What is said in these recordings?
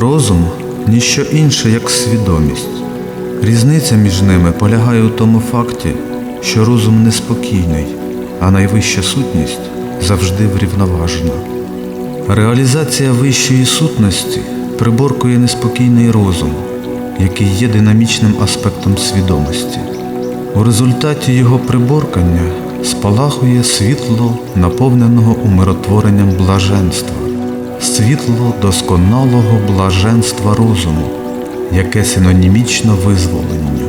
Розум ніщо інше, як свідомість. Різниця між ними полягає у тому факті, що розум неспокійний, а найвища сутність завжди врівноважена. Реалізація вищої сутності приборкує неспокійний розум, який є динамічним аспектом свідомості. У результаті його приборкання спалахує світло наповненого умиротворенням блаженства, світло досконалого блаженства розуму, яке синонімічно визволенню.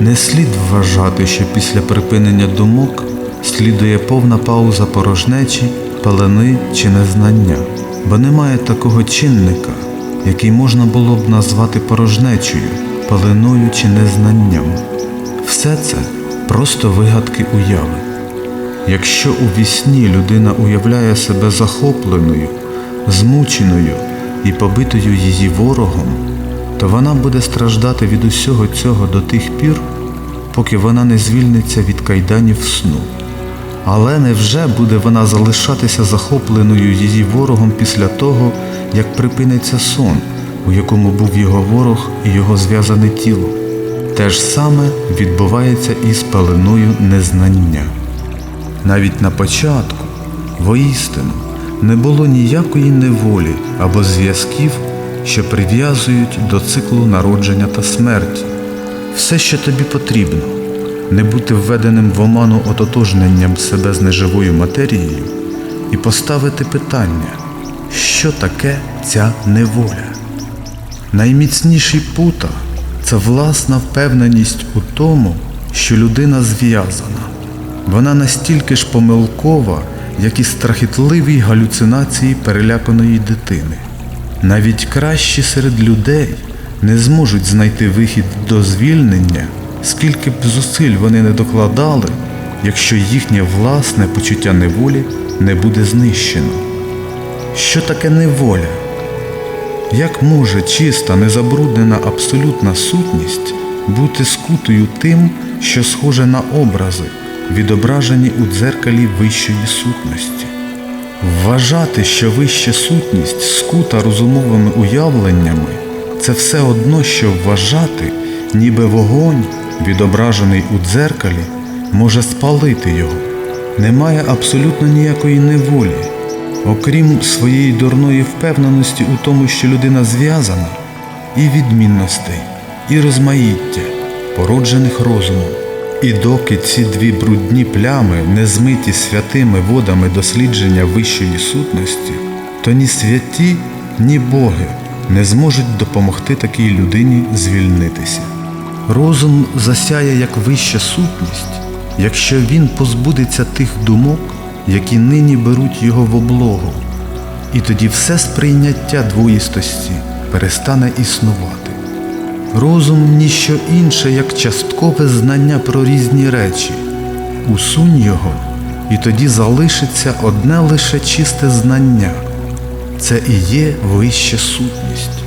Не слід вважати, що після припинення думок слідує повна пауза порожнечі, пелени чи незнання, бо немає такого чинника, який можна було б назвати порожнечею, пеленою чи незнанням. Все це просто вигадки уяви. Якщо у вісні людина уявляє себе захопленою, змученою і побитою її ворогом, то вона буде страждати від усього цього до тих пір, поки вона не звільниться від кайданів сну. Але невже буде вона залишатися захопленою її ворогом після того, як припиниться сон, у якому був його ворог і його зв'язане тіло? Те ж саме відбувається і з пеленою незнання. Навіть на початку, воістину, не було ніякої неволі або зв'язків, що прив'язують до циклу народження та смерті. Все, що тобі потрібно, не бути введеним в оману ототожненням себе з неживою матерією і поставити питання, що таке ця неволя. Найміцніший пута це власна впевненість у тому, що людина зв'язана. Вона настільки ж помилкова, як і страхітливі галюцинації переляканої дитини. Навіть кращі серед людей не зможуть знайти вихід до звільнення, скільки б зусиль вони не докладали, якщо їхнє власне почуття неволі не буде знищено. Що таке неволя? Як може чиста, незабруднена абсолютна сутність бути скутою тим, що схоже на образи, відображені у дзеркалі вищої сутності? Вважати, що вища сутність скута розумовими уявленнями, це все одно, що вважати, ніби вогонь, відображений у дзеркалі, може спалити його. Немає абсолютно ніякої неволі, окрім своєї дурної впевненості у тому, що людина зв'язана, і відмінностей, і розмаїття, породжених розумом. І доки ці дві брудні плями не змиті святими водами дослідження вищої сутності, то ні святі, ні боги не зможуть допомогти такій людині звільнитися. Розум засяє як вища сутність, якщо він позбудеться тих думок, які нині беруть його в облогу, і тоді все сприйняття двоїстості перестане існувати. Розум ніщо інше, як часткове знання про різні речі. Усунь його, і тоді залишиться одне лише чисте знання. Це і є вища сутність.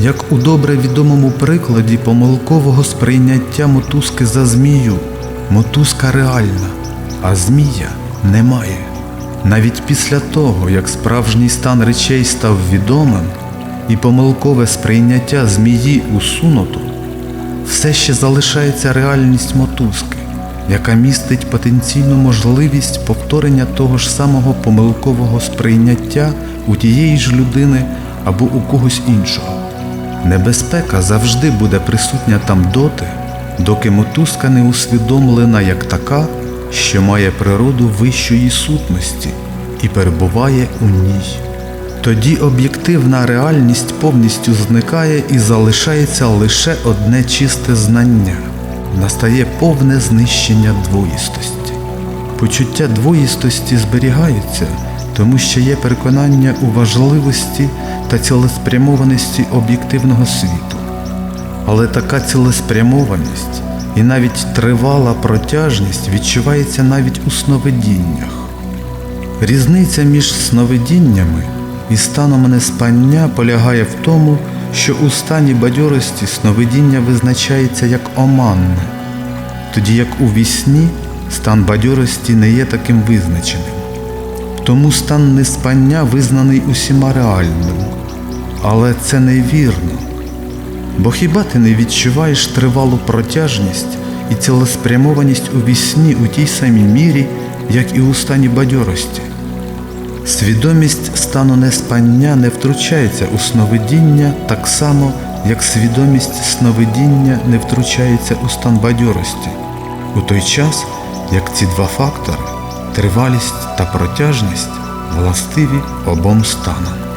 Як у добре відомому прикладі помилкового сприйняття мотузки за змію, мотузка реальна, а змія немає. Навіть після того, як справжній стан речей став відомим, і помилкове сприйняття змії усунуто, все ще залишається реальність мотузки, яка містить потенційну можливість повторення того ж самого помилкового сприйняття у тієї ж людини або у когось іншого. Небезпека завжди буде присутня там доти, доки мотузка не усвідомлена як така, що має природу вищої сутності і перебуває у ній. Тоді об'єктивна реальність повністю зникає і залишається лише одне чисте знання. Настає повне знищення двоїстості. Почуття двоїстості зберігаються, тому що є переконання у важливості та цілеспрямованості об'єктивного світу. Але така цілеспрямованість і навіть тривала протяжність відчувається навіть у сновидіннях. Різниця між сновидіннями і станом неспання полягає в тому, що у стані бадьорості сновидіння визначається як оманне, тоді як у вісні стан бадьорості не є таким визначеним. Тому стан неспання визнаний усіма реальним. Але це невірно. Бо хіба ти не відчуваєш тривалу протяжність і цілеспрямованість у вісні у тій самій мірі, як і у стані бадьорості? Свідомість стану неспання не втручається у сновидіння так само, як свідомість сновидіння не втручається у стан бадьорості, у той час, як ці два фактори тривалість та протяжність властиві обом станам.